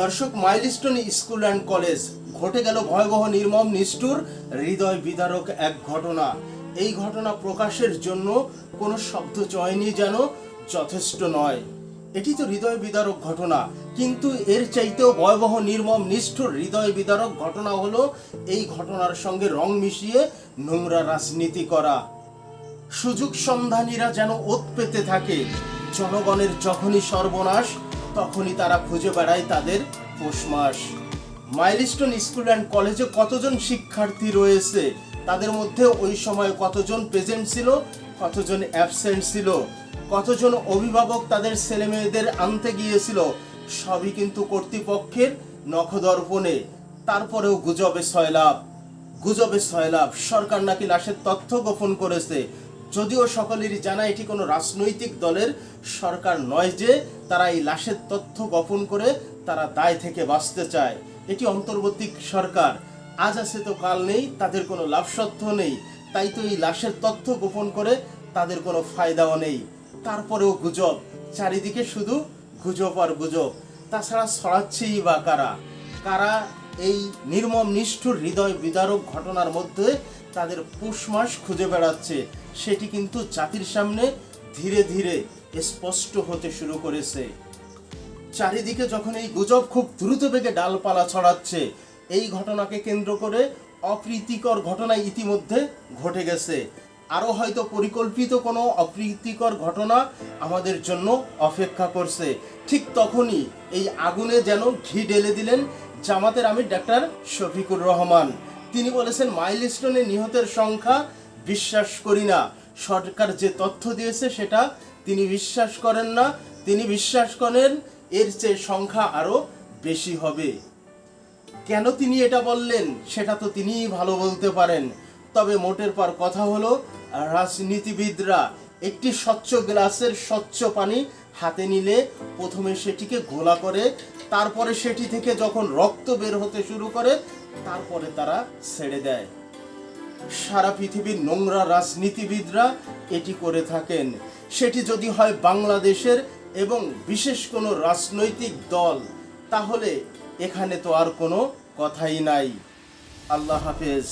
দর্শক milestone school and college, ঘটে গেল ভয়াবহ নির্মম নিষ্ঠুর হৃদয় বিদারক এক ঘটনা। এই ঘটনা প্রকাশের জন্য কোনো শব্দ চয়নি যেন, যথেষ্ট নয়। এটি তো হৃদয় বিদারক ঘটনা, কিন্তু এর চাইতেও ভয়াবহ নির্মম নিষ্ঠুর হৃদয় বিদারক ঘটনা হলো এই ঘটনার সঙ্গে রং মিশিয়ে নোংরা রাজনীতি করা। সুযোগ সন্ধানীরা যেন ওত পেতে থাকে, জনগণের যখনই সর্বনাশ তখনই তারা খুঁজে বেড়ায় তাদের পৌষ মাস মাইলস্টোন স্কুল অ্যান্ড কলেজে কতজন শিক্ষার্থী রয়েছে? তাদের মধ্যে ওই সময় কতজন প্রেজেন্ট ছিল? কতজন অ্যাবসেন্ট ছিল? কতজন অভিভাবক তাদের ছেলে মেয়েদের আনতে গিয়েছিল? সবই কিন্তু কর্তৃপক্ষের নখদর্পণে। তারপরেও গুজবে সয়লাভ গুজবে সয়লাভ সরকার নাকি লাশের তথ্য গোপন করেছে? যদিও সকলেরই জানা এটি কোনো রাজনৈতিক দলের সরকার নয় যে তারা এই লাশের তথ্য গোপন করে তারা দায় থেকে বাঁচতে চায়। এটি অন্তর্বর্তী সরকার। আজ আছে তো কাল নেই, তাদের কোনো লাভ সত্য নেই। তাই তো এই লাশের তথ্য গোপন করে তাদের কোনো ফায়দাও নেই। তারপরেও গুজব। চারিদিকে শুধু গুজব আর গুজব। তাছাড়া ছড়াচ্ছেই বা কারা? কারা এই নির্মম নিষ্ঠুর হৃদয় বিদারক ঘটনার মধ্যে তাদের পুষ মাস খুঁজে বেড়াচ্ছে? সেটি কিন্তু জাতির সামনে ধীরে ধীরে স্পষ্ট হতে শুরু করেছে। চারিদিকে যখন এই গুজব খুব দ্রুত বেগে ডালপালা ছড়াচ্ছে, এই ঘটনাকে কেন্দ্র করে অপ্রীতিকর ঘটনা ইতিমধ্যে ঘটে গেছে। আরও হয়তো পরিকল্পিত কোনো অপ্রীতিকর ঘটনা আমাদের জন্য অপেক্ষা করছে। ঠিক তখনই এই আগুনে যেন ঘি ঢেলে দিলেন জামাতের আমির ডাক্তার শফিকুর রহমান। তিনি বলেছেন, মাইলস্টোনে নিহতের সংখ্যা বিশ্বাস করি না। সরকার যে তথ্য দিয়েছে সেটা তিনি বিশ্বাস করেন না। তিনি বিশ্বাস করেন এর চেয়ে সংখ্যা আরও বেশি হবে। কেন তিনি এটা বললেন সেটা তো তিনিই ভালো বলতে পারেন। তবে মোটের পর কথা হলো, রাজনীতিবিদরা একটি স্বচ্ছ গ্লাসের স্বচ্ছ পানি হাতে নিলে প্রথমে সেটিকে ঘোলা করে, তারপরে সেটি থেকে যখন রক্ত বের হতে শুরু করে, তারপরে তারা ছেড়ে দেয়। সারা পৃথিবীর নোংরা রাজনীতিবিদরা এটি করে থাকেন। সেটি যদি হয় বাংলাদেশের এবং বিশেষ কোনো রাজনৈতিক দল, তাহলে এখানে তো আর কোনো কথাই নাই। আল্লাহ হাফেজ।